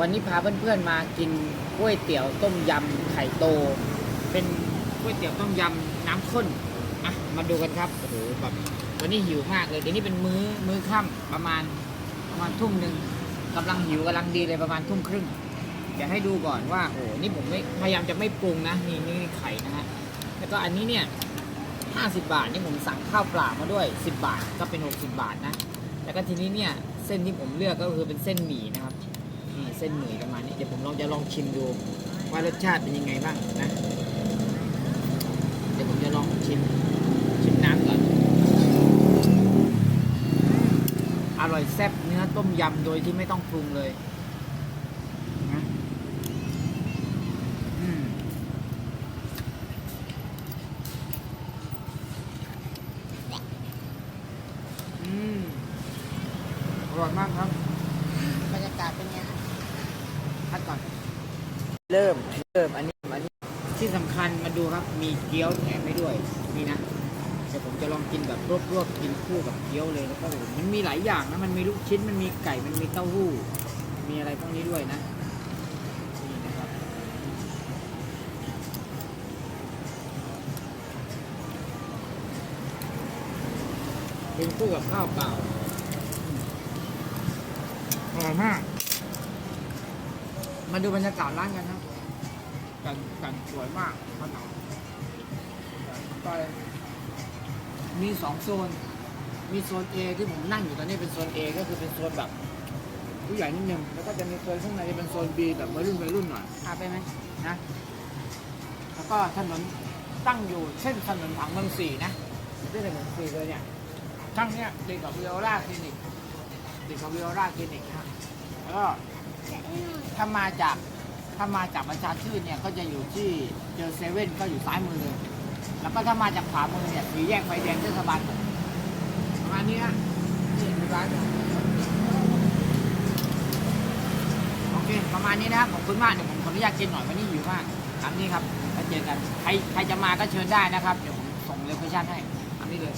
วันนี้พาเพื่อนๆมากินก๋วยเตี๋ยวต้มยำไข่โต เป็นก๋วยเตี๋ยวต้มยำน้ำข้นอะมาดูกันครับโอ้โหแบบวันนี้หิวมากเลยเดี๋ยวนี้เป็นมื้อมื้อค่ำประมาณประมาณทุ่มหนึ่งกำลังหิวกำลังดีเลยประมาณทุ่มครึ่งเดี๋ยวให้ดูก่อนว่าโอ้โหนี่ผมไม่พยายามจะไม่ปรุงนะนี่นี่ไข่นะฮะแล้วก็อันนี้เนี่ย50 บาทนี่ผมสั่งข้าวเปล่ามาด้วย 10 บาทก็เป็น 60 บาทนะแล้วก็ทีนี้เนี่ยเส้นที่ผมเลือกก็คือเป็นเส้นหมี่นะครับ นี่เส้นหมี่ประมาณนี้เดี๋ยวผมลองจะลองชิมดู ว่ารสชาติเป็นยังไงบ้างนะเดี๋ยวผมจะลองชิมชิมน้ำก่อนอร่อยแซ่บเนื้อต้มยำโดยที่ไม่ต้องปรุงเลยนะอืออร่อยมากครับ บรรยากาศเป็นไงคะคัดก่อน เริ่ม เริ่ม อันนี้ อันนี้ ที่สำคัญมาดูครับ มีเกี๊ยวแถมให้ด้วย นี่นะ เดี๋ยวผมจะลองกินแบบรวบๆ กินคู่กับเกี๊ยวเลยแล้วก็มันมีหลายอย่างนะ มันมีลูกชิ้น มันมีไก่ มันมีเต้าหู้ มีอะไรพวกนี้ด้วยนะนี่นะครับเป็นคู่กับข้าวเปล่า อร่อยมาก มาดูบรรยากาศร้านกันครับกันกันสวยมากขนมไปมีสองโซน มีโซน A ที่ผมนั่งอยู่ตอนนี้เป็นโซน A ก็คือเป็นโซนแบบผู้ใหญ่นิดนึง แล้วก็จะมีโซนข้างในจะเป็นโซน B แบบวัยรุ่นวัยรุ่นหน่อยพาไปไหมนะ แล้วก็ถนนตั้งอยู่เส้นถนนผังเมืองสี่นะเส้นถนนสี่เลยเนี่ยตั้งเนี่ยติดกับวิโอลาคลินิก ติดกับวิโอลาคลินิกนะแล้วก็ถ้ามาจากถ้ามาจากประชาชื่นเนี่ยก็จะอยู่ที่เจอเซเว่นก็อยู่ซ้ายมือเลย แล้วก็ถ้ามาจากขวามือเนี่ยสีแยกไฟแดงเทศบาลประมาณนี้ฮะนี่คือร้านโอเคประมาณนี้นะครับขอบคุณมากเดี๋ยวผมขออนุญาตกินหน่อยวันนี้หิวมากครับนี่ครับแล้วเจอกันใครใครจะมาก็เชิญได้นะครับเดี๋ยวผมส่งโลเคชั่นให้ทำนี่เลย